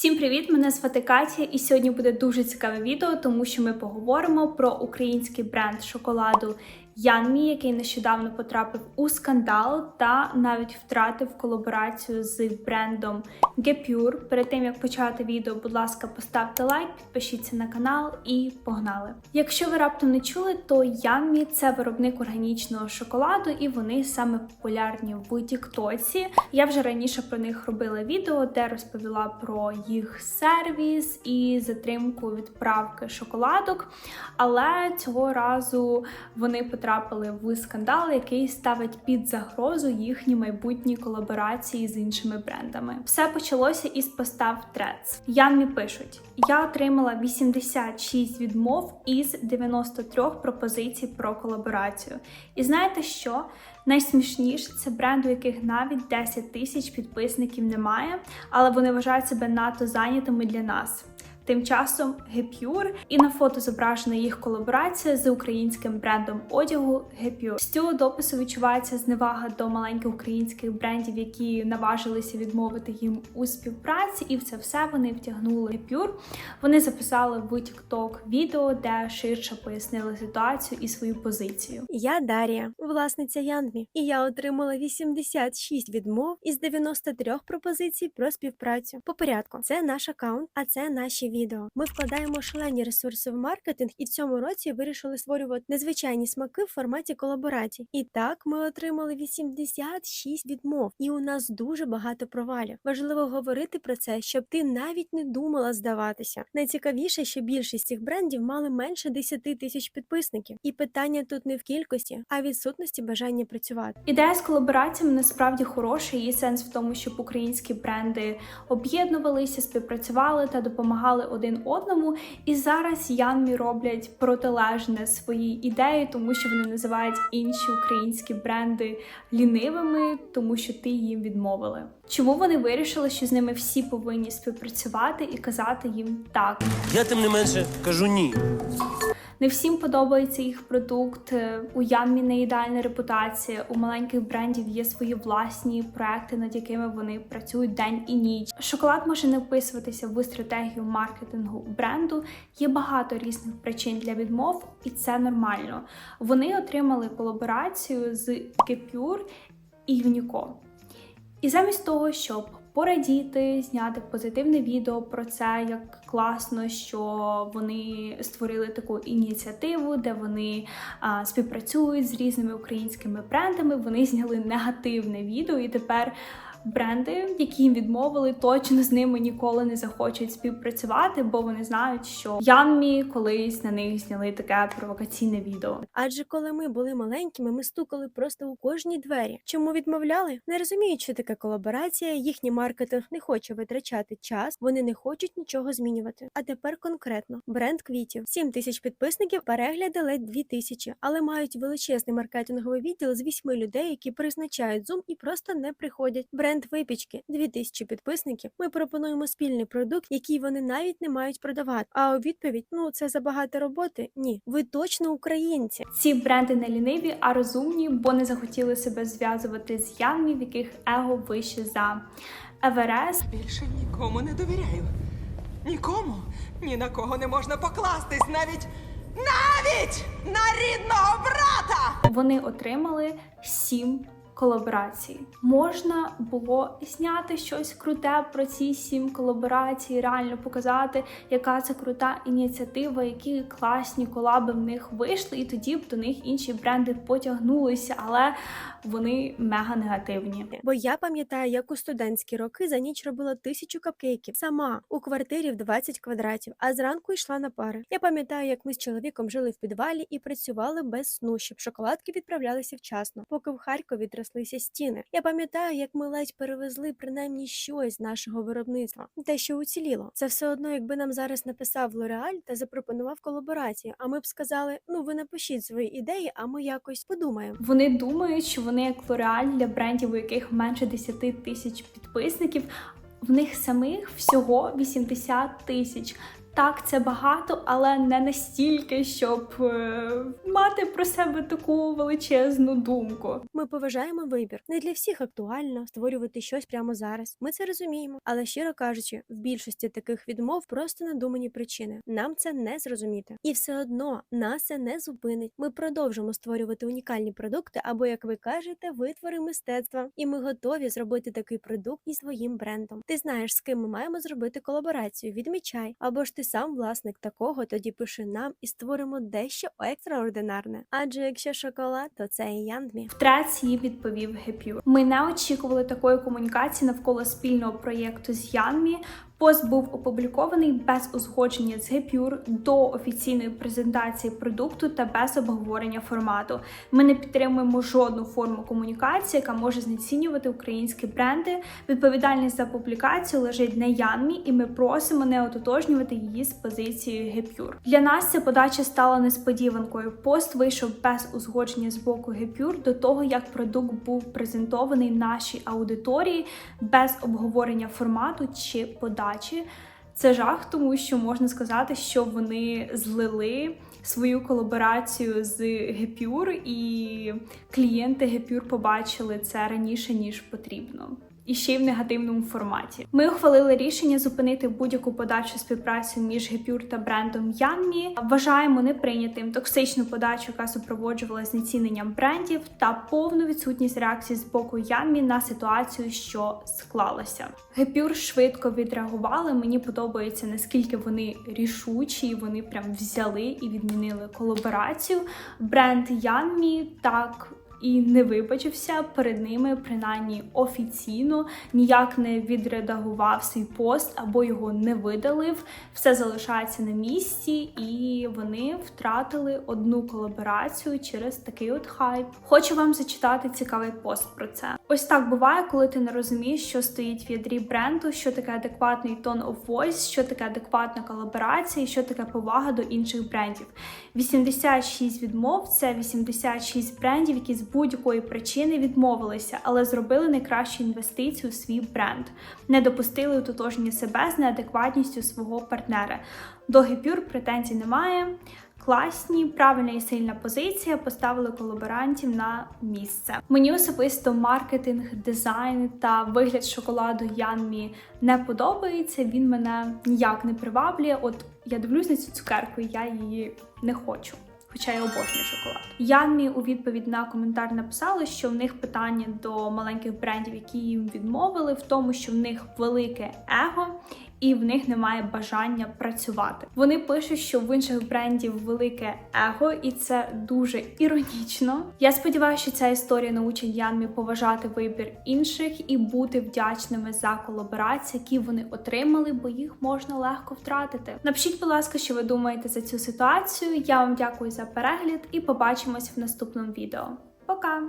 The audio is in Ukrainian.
Всім привіт! Мене звати Катя, і сьогодні буде дуже цікаве відео, тому що ми поговоримо про український бренд шоколаду Янмі, який нещодавно потрапив у скандал та навіть втратив колаборацію з брендом Gepure. Перед тим як почати відео, будь ласка, поставте лайк, підпишіться на канал і погнали. Якщо ви раптом не чули, то Янмі це виробник органічного шоколаду, і вони саме популярні в Тіктоці. Я вже раніше про них робила відео, де розповіла про їх сервіс і затримку відправки шоколадок. Але цього разу вони потрапили в скандал, який ставить під загрозу їхні майбутні колаборації з іншими брендами. Все почалося із постав Threads. Янмі пишуть: я отримала 86 відмов із 93 пропозицій про колаборацію. І знаєте що? Найсмішніше це бренд, у яких навіть 10 тисяч підписників немає, але вони вважають себе надто зайнятими для нас. Тим часом Gepure і на фото зображена їх колаборація з українським брендом одягу Gepure. З цього допису відчувається зневага до маленьких українських брендів, які наважилися відмовити їм у співпраці, і в це все вони втягнули Gepure. Вони записали в TikTok відео, де ширше пояснили ситуацію і свою позицію. Я Дарія, власниця Янмі, і я отримала 86 відмов із 93 пропозицій про співпрацю. По порядку, це наш аккаунт, а це наші відео. Ми вкладаємо шалені ресурси в маркетинг, і в цьому році вирішили створювати незвичайні смаки в форматі колаборацій. І так ми отримали 86 відмов, і у нас дуже багато провалів. Важливо говорити про це, щоб ти навіть не думала здаватися. Найцікавіше, що більшість цих брендів мали менше 10 тисяч підписників, і питання тут не в кількості, а відсутності бажання працювати. Ідея з колабораціями насправді хороша. Її сенс в тому, щоб українські бренди об'єднувалися, співпрацювали та допомагали один одному. І зараз Янмі роблять протилежне своїй ідеї, тому що вони називають інші українські бренди лінивими, тому що ти їм відмовили. Чому вони вирішили, що з ними всі повинні співпрацювати і казати їм так? Я тим не менше кажу ні. Не всім подобається їх продукт. е, У Янмі не ідеальна репутація. У маленьких брендів є свої власні проекти, над якими вони працюють день і ніч. Шоколад може не вписуватися в стратегію маркетингу бренду. Є багато різних причин для відмов, і це нормально. Вони отримали колаборацію з Gepure і Unico. І замість того, щоб порадіти, зняти позитивне відео про це, як класно, що вони створили таку ініціативу, де вони а, співпрацюють з різними українськими брендами. Вони зняли негативне відео, і тепер бренди, які їм відмовили, точно з ними ніколи не захочуть співпрацювати, бо вони знають, що Янмі колись на них зняли таке провокаційне відео. Адже коли ми були маленькими, ми стукали просто у кожній двері. Чому відмовляли? Не розуміють, що таке колаборація, їхній маркетинг не хоче витрачати час, вони не хочуть нічого змінювати. А тепер конкретно бренд квітів 7 тисяч підписників, перегляди ледь 2 тисячі, але мають величезний маркетинговий відділ з 8 людей, які призначають зум і просто не приходять. Бренд випічки 2 тисячі підписників. Ми пропонуємо спільний продукт, який вони навіть не мають продавати. А у відповідь: ну це забагато роботи. Ні, ви точно українці. Ці бренди не ліниві, а розумні, бо не захотіли себе зв'язувати з Янмі, в яких его вище за Еверест. Більше нікому не довіряю. Нікому, ні на кого не можна покластись, навіть навіть на рідного брата. Вони отримали сім колаборацій. Можна було зняти щось круте про ці сім колаборацій, реально показати, яка це крута ініціатива, які класні колаби в них вийшли, і тоді б до них інші бренди потягнулися, але вони мега негативні. Бо я пам'ятаю, як у студентські роки за ніч робила тисячу капкейків сама у квартирі в 20 квадратів, а зранку йшла на пари. Я пам'ятаю, як ми з чоловіком жили в підвалі і працювали без сну, щоб шоколадки відправлялися вчасно, поки в Харкові тряслися стіни. Я пам'ятаю, як ми ледь перевезли принаймні щось з нашого виробництва, те, що уціліло. Це все одно, якби нам зараз написав Лореаль та запропонував колаборацію. А ми б сказали: ну ви напишіть свої ідеї, а ми якось подумаємо. Вони думають, що вони як L'Oreal для брендів, у яких менше 10 тисяч підписників. В них самих всього 80 тисяч. Так, це багато, але не настільки, щоб е, мати про себе таку величезну думку. Ми поважаємо вибір. Не для всіх актуально створювати щось прямо зараз. Ми це розуміємо. Але щиро кажучи, в більшості таких відмов просто надумані причини. Нам це не зрозуміти. І все одно нас це не зупинить. Ми продовжимо створювати унікальні продукти або, як ви кажете, витвори мистецтва. І ми готові зробити такий продукт і своїм брендом. Ти знаєш, з ким ми маємо зробити колаборацію. Відмічай, або ж ти сам власник такого, тоді пиши нам і створимо дещо екстраординарне. Адже якщо шоколад, то це і Яндмі. В їй відповів Гепюр. Ми не очікували такої комунікації навколо спільного проєкту з Янмі. Пост був опублікований без узгодження з Гепюр до офіційної презентації продукту та без обговорення формату. Ми не підтримуємо жодну форму комунікації, яка може знецінювати українські бренди. Відповідальність за публікацію лежить на Янмі, і ми просимо не ототожнювати її з позицією Гепюр. Для нас ця подача стала несподіванкою. Пост вийшов без узгодження з боку Гепюр до того, як продукт був презентований нашій аудиторії без обговорення формату чи подачі. Це жах, тому що можна сказати, що вони злили свою колаборацію з Гепюр, і клієнти Гепюр побачили це раніше ніж потрібно. І ще й в негативному форматі. Ми ухвалили рішення зупинити будь-яку подачу співпрацю між Гепюр та брендом Янмі. Вважаємо неприйнятим токсичну подачу, яка супроводжувала знеціненням брендів, та повну відсутність реакції з боку Янмі на ситуацію, що склалася. Гепюр швидко відреагували. Мені подобається наскільки вони рішучі, вони прям взяли і відмінили колаборацію. Бренд Янмі так і не вибачився перед ними, принаймні офіційно, ніяк не відредагував свій пост або його не видалив. Все залишається на місці, і вони втратили одну колаборацію через такий от хайп. Хочу вам зачитати цікавий пост про це. Ось так буває, коли ти не розумієш, що стоїть в ядрі бренду, що таке адекватний tone of voice, що таке адекватна колаборація, і що таке повага до інших брендів. 86 відмов це 86 брендів, які з будь-якої причини відмовилися, але зробили найкращу інвестицію у свій бренд, не допустили ототожнення себе з неадекватністю свого партнера. До Гепюр претензій немає. Класні, правильна і сильна позиція поставили колаборантів на місце. Мені особисто маркетинг, дизайн та вигляд шоколаду Янмі не подобається. Він мене ніяк не приваблює. От я дивлюсь на цю цукерку, і я її не хочу. Хоча я обожнюю шоколад. Янмі у відповідь на коментар написали, що в них питання до маленьких брендів, які їм відмовили, в тому, що в них велике его. І в них немає бажання працювати. Вони пишуть, що в інших брендів велике его, і це дуже іронічно. Я сподіваюся, що ця історія научить Янмі поважати вибір інших і бути вдячними за колаборації, які вони отримали, бо їх можна легко втратити. Напишіть, будь ласка, що ви думаєте за цю ситуацію. Я вам дякую за перегляд і побачимось в наступному відео. Пока!